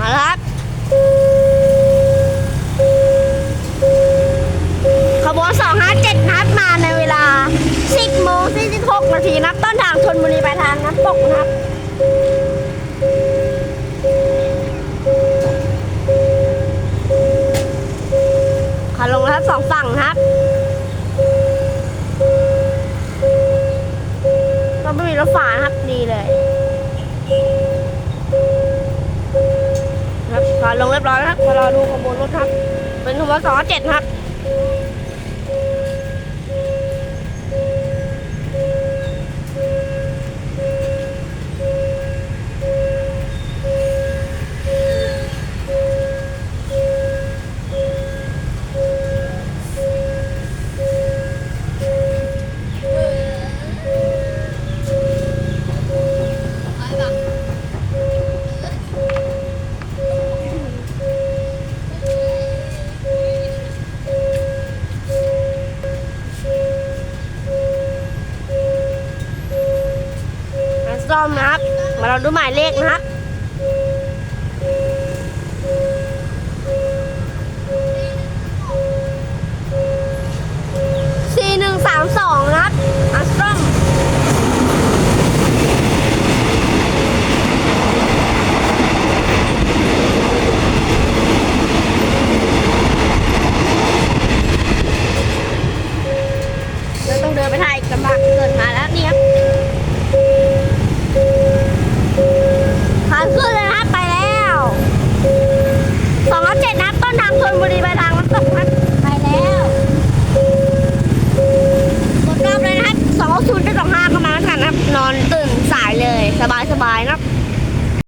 มาล้วครับขบวน257นัดมาในเวลา 10โมง46นาทีนับต้นทางชนบุรีไปลายทางน้ำตกนะครับขาลงครับสองฝั่งนะครับก็ไม่มีรถฝานะครับดีเลย ลงเรียบร้อยแล้วครับมารอดูขบวนรถครับ เป็นขบวนสองเจ็ดครับ มาซ่อมนะครับ มาเราดูหมายเลขนะครับสี่หนึ่งสามสองนะครับอัสตรอมเราต้องเดินไปถ่ายอีกลำบากเกินมาแล้ว ต้นทางชนบุรีไปทางน้ำตกครับไปแล้วกดรอบเลยนะครับสองศูนย์จะสองห้าก็มาณนั้นครับ นอนตื่นสายเลย สบายสบายๆนะครับ